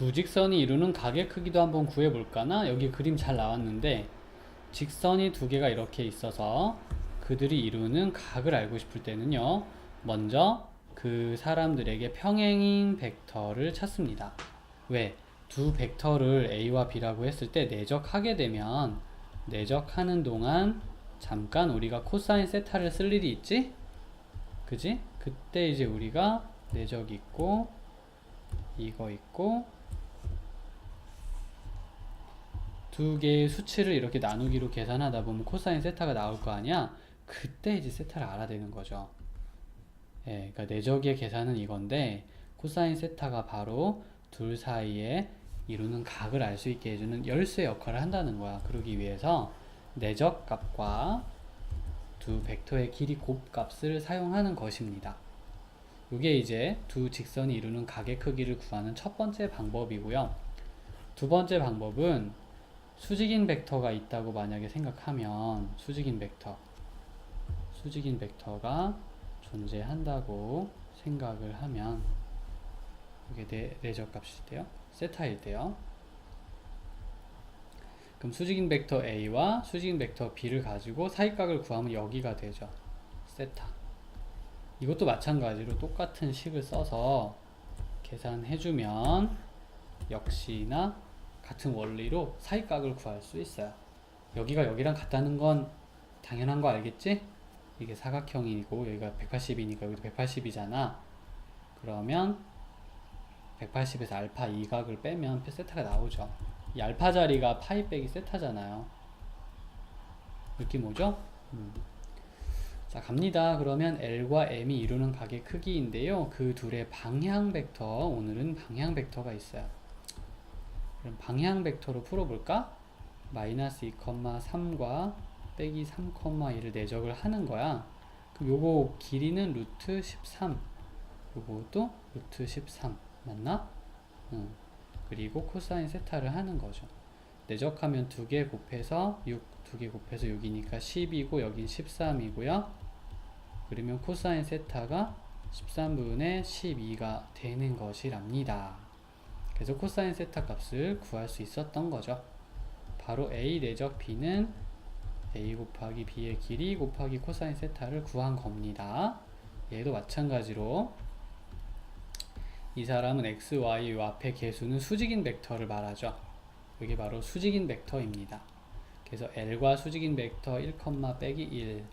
두 직선이 이루는 각의 크기도 한번 구해볼까나? 여기 그림 잘 나왔는데 직선이 두 개가 이렇게 있어서 그들이 이루는 각을 알고 싶을 때는요. 먼저 그 사람들에게 평행인 벡터를 찾습니다. 왜? 두 벡터를 A와 B라고 했을 때 내적하게 되면 내적하는 동안 잠깐 우리가 코사인 세타를 쓸 일이 있지? 그지? 그때 이제 우리가 내적 있고 이거 있고 두 개의 수치를 이렇게 나누기로 계산하다 보면 코사인 세타가 나올 거 아니야? 그때 이제 세타를 알아내는 거죠. 예, 그러니까 내적의 계산은 이건데 코사인 세타가 바로 둘 사이에 이루는 각을 알 수 있게 해주는 열쇠 역할을 한다는 거야. 그러기 위해서 내적 값과 두 벡터의 길이 곱값을 사용하는 것입니다. 이게 이제 두 직선이 이루는 각의 크기를 구하는 첫 번째 방법이고요. 두 번째 방법은 수직인 벡터가 있다고 만약에 생각하면 수직인 벡터 수직인 벡터가 존재한다고 생각을 하면 이게 내, 내적 값일 때요. 세타일 때요. 그럼 수직인 벡터 A와 수직인 벡터 B를 가지고 사이각을 구하면 여기가 되죠. 세타. 이것도 마찬가지로 똑같은 식을 써서 계산해주면 역시나 같은 원리로 사이각을 구할 수 있어요. 여기가 여기랑 같다는 건 당연한 거 알겠지? 이게 사각형이고 여기가 180이니까 여기도 180이잖아. 그러면 180에서 알파 2각을 빼면 세타가 나오죠. 이 알파 자리가 파이 빼기 세타잖아요. 느낌 오죠? 음. 자 갑니다. 그러면 L과 M이 이루는 각의 크기인데요. 그 둘의 방향 벡터 오늘은 방향 벡터가 있어요. 그럼 방향 벡터로 풀어볼까? 마이너스 2,3과 빼기 3,1을 내적을 하는 거야. 그럼 요거 길이는 루트 13. 요것도 루트 13. 맞나? 응. 그리고 코사인 세타를 하는 거죠. 내적하면 두 개 곱해서 6, 두 개 곱해서 6이니까 10이고 여긴 13이고요. 그러면 코사인 세타가 13분의 12가 되는 것이랍니다. 그래서 코사인 세타 값을 구할 수 있었던 거죠. 바로 A 내적 B는 A 곱하기 B의 길이 곱하기 코사인 세타를 구한 겁니다. 얘도 마찬가지로 이 사람은 x, y 요 앞에 개수는 수직인 벡터를 말하죠. 이게 바로 수직인 벡터입니다. 그래서 L과 수직인 벡터 1, 빼기 1,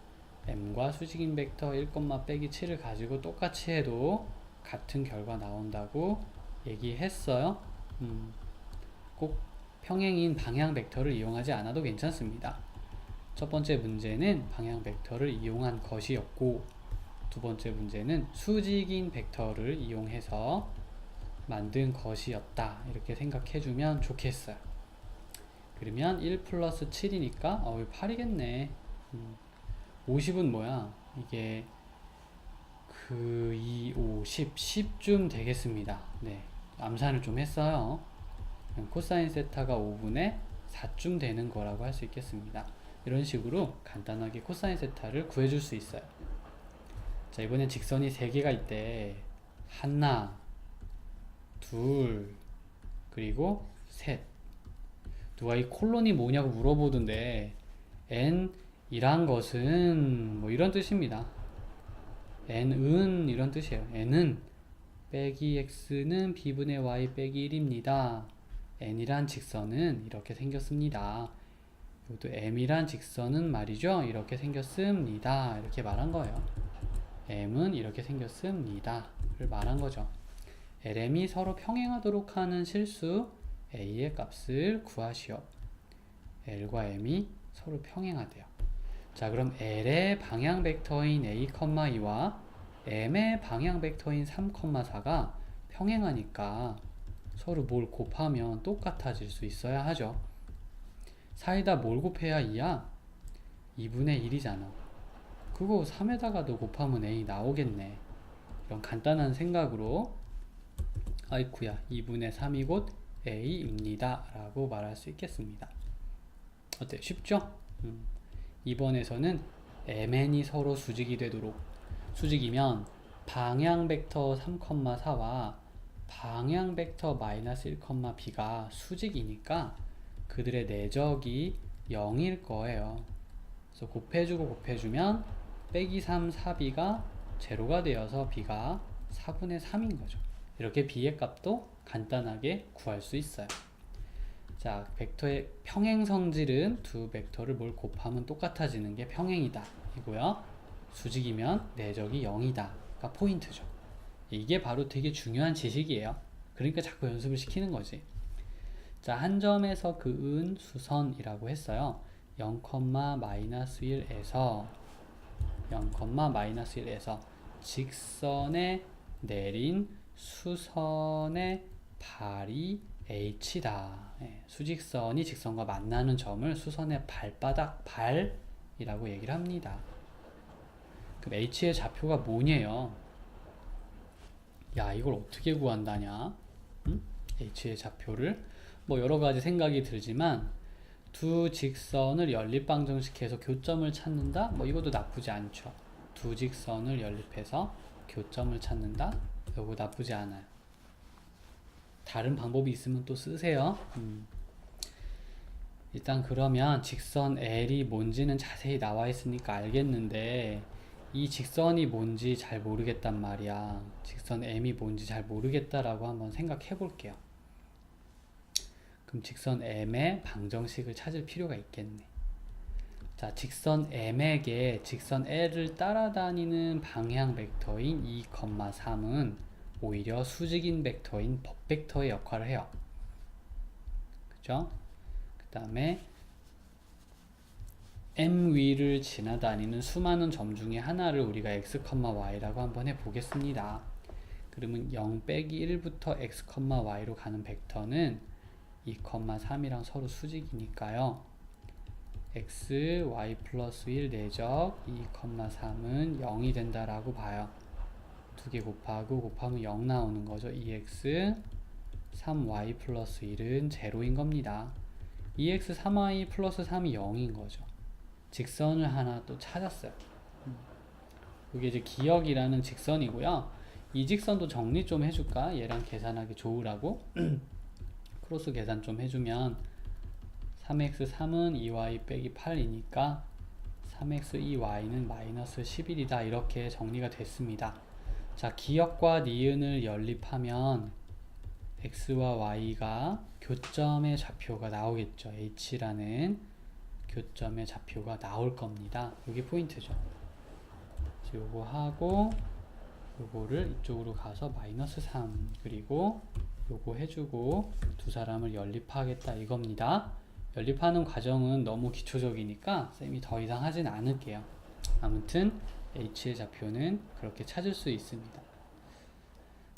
M과 수직인 벡터 1, 빼기 7을 가지고 똑같이 해도 같은 결과 나온다고 얘기했어요. 음, 꼭 평행인 방향 벡터를 이용하지 않아도 괜찮습니다. 첫 번째 문제는 방향 벡터를 이용한 것이었고 두 번째 문제는 수직인 벡터를 이용해서 만든 것이었다. 이렇게 생각해주면 좋겠어요. 그러면 1 플러스 7이니까 어, 8이겠네. 음, 50은 뭐야? 이게 그 2, 5, 10, 10쯤 되겠습니다. 네. 암산을 좀 했어요. 코사인 세타가 5분의 4쯤 되는 거라고 할 수 있겠습니다. 이런 식으로 간단하게 코사인 세타를 구해줄 수 있어요. 자, 이번엔 직선이 3개가 있대. 하나, 둘, 그리고 셋. 누가 이 콜론이 뭐냐고 물어보던데, n이란 것은 뭐 이런 뜻입니다. n은 이런 뜻이에요. n은 빼기 x는 b분의 y 빼기 1입니다. n이란 직선은 이렇게 생겼습니다. 이것도 m이란 직선은 말이죠. 이렇게 생겼습니다. 이렇게 말한 거예요. m은 이렇게 생겼습니다. 를 말한 거죠. LM이 서로 평행하도록 하는 실수 a의 값을 구하시오. L과 M이 서로 평행하대요. 자, 그럼 L의 방향 벡터인 a, 2와 M의 방향 벡터인 3, 4가 평행하니까 서로 뭘 곱하면 똑같아질 수 있어야 하죠. 사이다 뭘 곱해야 2야? 2분의 1이잖아. 그거 3에다가도 곱하면 A 나오겠네. 이런 간단한 생각으로 아이쿠야 2분의 3이 곧 A입니다. 라고 말할 수 있겠습니다. 어때? 쉽죠? 음. 이번에서는 MN이 서로 수직이 되도록 수직이면 방향 벡터 3,4와 방향 벡터 마이너스 1, b가 수직이니까 그들의 내적이 0일 거예요. 그래서 곱해주고 곱해주면 빼기 3, 4b가 제로가 되어서 b가 4분의 3인 거죠. 이렇게 b의 값도 간단하게 구할 수 있어요. 자, 벡터의 평행 성질은 두 벡터를 뭘 곱하면 똑같아지는 게 평행이다. 이고요. 수직이면 내적이 0이다.가 포인트죠. 이게 바로 되게 중요한 지식이에요. 그러니까 자꾸 연습을 시키는 거지. 자, 한 점에서 그은 수선이라고 했어요. 0, 마이너스 1에서 0, 마이너스 1에서 직선에 내린 수선의 발이 h다. 예, 수직선이 직선과 만나는 점을 수선의 발바닥 발이라고 얘기를 합니다. 그럼 h의 좌표가 뭐냐요? 야, 이걸 어떻게 구한다냐? 응? h의 좌표를 뭐 여러 가지 생각이 들지만 두 직선을 연립방정식해서 교점을 찾는다? 뭐 이것도 나쁘지 않죠. 두 직선을 연립해서 교점을 찾는다? 이거 나쁘지 않아요. 다른 방법이 있으면 또 쓰세요. 음. 일단 그러면 직선 L이 뭔지는 자세히 나와 있으니까 알겠는데 이 직선이 뭔지 잘 모르겠단 말이야. 직선 M이 뭔지 잘 모르겠다라고 한번 생각해 볼게요. 그럼 직선 M의 방정식을 찾을 필요가 있겠네. 자, 직선 M에게 직선 L을 따라다니는 방향 벡터인 2, 3은 오히려 수직인 벡터인 법 벡터의 역할을 해요. 그죠? 그 다음에 M 위를 지나다니는 수많은 점 중에 하나를 우리가 x, y라고 한번 해보겠습니다. 그러면 0 빼기 1부터 x, y로 가는 벡터는 2, 3이랑 서로 수직이니까요. x, y 플러스 1 내적 2, 3은 0이 된다라고 봐요. 두 개 곱하고 곱하면 0 나오는 거죠. 2x 3y 플러스 1은 제로인 겁니다. 2x 3y 플러스 3이 0인 거죠. 직선을 하나 또 찾았어요. 이게 이제 기역이라는 직선이고요. 이 직선도 정리 좀 해줄까? 얘랑 계산하기 좋으라고. 크로스 계산 좀 해주면 3x 3은 2y 빼기 8이니까 3x 2y는 마이너스 11이다. 이렇게 정리가 됐습니다. 자, 기역과 니은을 연립하면 x와 y가 교점의 좌표가 나오겠죠. h라는 교점의 좌표가 나올 겁니다. 이게 포인트죠. 요거 하고 요거를 이쪽으로 가서 마이너스 3 그리고 요거 해주고 두 사람을 연립하겠다 이겁니다. 연립하는 과정은 너무 기초적이니까 쌤이 더 이상 하진 않을게요. 아무튼 h의 좌표는 그렇게 찾을 수 있습니다.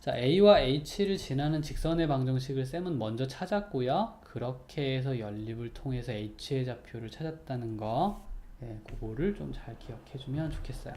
자, a와 h를 지나는 직선의 방정식을 쌤은 먼저 찾았고요. 그렇게 해서 연립을 통해서 h의 좌표를 찾았다는 거, 예, 그거를 좀 잘 기억해 주면 좋겠어요.